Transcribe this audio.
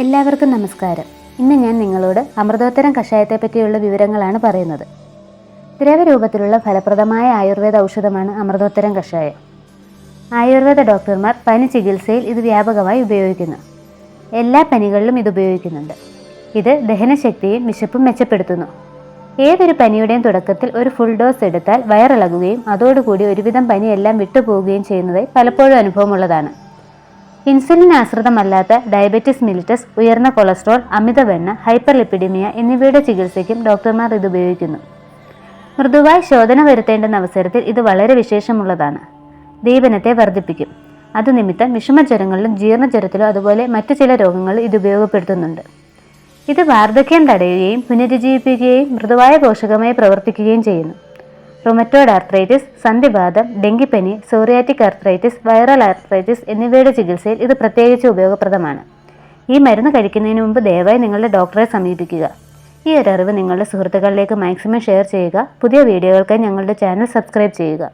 എല്ലാവർക്കും നമസ്കാരം. ഇന്ന് ഞാൻ നിങ്ങളോട് അമൃതോത്തരം കഷായത്തെ പറ്റിയുള്ള വിവരങ്ങളാണ് പറയുന്നത്. ദ്രവരൂപത്തിലുള്ള ഫലപ്രദമായ ആയുർവേദ ഔഷധമാണ് അമൃതോത്തരം കഷായം. ആയുർവേദ ഡോക്ടർമാർ പനി ചികിത്സയിൽ ഇത് വ്യാപകമായി ഉപയോഗിക്കുന്നു. എല്ലാ പനികളിലും ഇത് ഉപയോഗിക്കുന്നുണ്ട്. ഇത് ദഹനശക്തിയും വിശപ്പും മെച്ചപ്പെടുത്തുന്നു. ഏതൊരു പനിയുടെയും തുടക്കത്തിൽ ഒരു ഫുൾ ഡോസ് എടുത്താൽ വയറിളകുകയും അതോടുകൂടി ഒരുവിധം പനിയെല്ലാം വിട്ടുപോവുകയും ചെയ്യുന്നതായി പലപ്പോഴും അനുഭവമുള്ളതാണ്. ഇൻസുലിൻ ആശ്രിതമല്ലാത്ത ഡയബറ്റിസ് മിലിറ്റസ് ഉയർന്ന കൊളസ്ട്രോൾ അമിതവെണ്ണ ഹൈപ്പർ ലിപ്പിഡിമിയ എന്നിവയുടെ ചികിത്സയ്ക്കും ഡോക്ടർമാർ ഇത് ഉപയോഗിക്കുന്നു. മൃദുവായി ശോധന വരുത്തേണ്ടുന്ന അവസരത്തിൽ ഇത് വളരെ വിശേഷമുള്ളതാണ്. ദീപനത്തെ വർദ്ധിപ്പിക്കും. അത് നിമിത്തം വിഷമജ്വരങ്ങളിലും ജീർണജ്വരത്തിലും അതുപോലെ മറ്റു ചില രോഗങ്ങളിൽ ഇത് ഉപയോഗപ്പെടുത്തുന്നുണ്ട്. ഇത് വാർദ്ധക്യം തടയുകയും പുനരുജ്ജീവിപ്പിക്കുകയും മൃദുവായ പോഷകമായി പ്രവർത്തിക്കുകയും ചെയ്യുന്നു. റൊമറ്റോയ്ഡ് ആർത്രൈറ്റിസ് സന്ധിവാദം ഡെങ്കിപ്പനി സോറിയാറ്റിക് ആർത്രൈറ്റിസ് വൈറൽ ആർത്രൈറ്റിസ് എന്നിവയുടെ ചികിത്സയിൽ ഇത് പ്രത്യേകിച്ച് ഉപയോഗപ്രദമാണ്. ഈ മരുന്ന് കഴിക്കുന്നതിന് മുമ്പ് ദയവായി നിങ്ങളുടെ ഡോക്ടറെ സമീപിക്കുക. ഈ ഒരു അറിവ് നിങ്ങളുടെ സുഹൃത്തുക്കളിലേക്ക് മാക്സിമം ഷെയർ ചെയ്യുക. പുതിയ വീഡിയോകൾക്കായി ഞങ്ങളുടെ ചാനൽ സബ്സ്ക്രൈബ് ചെയ്യുക.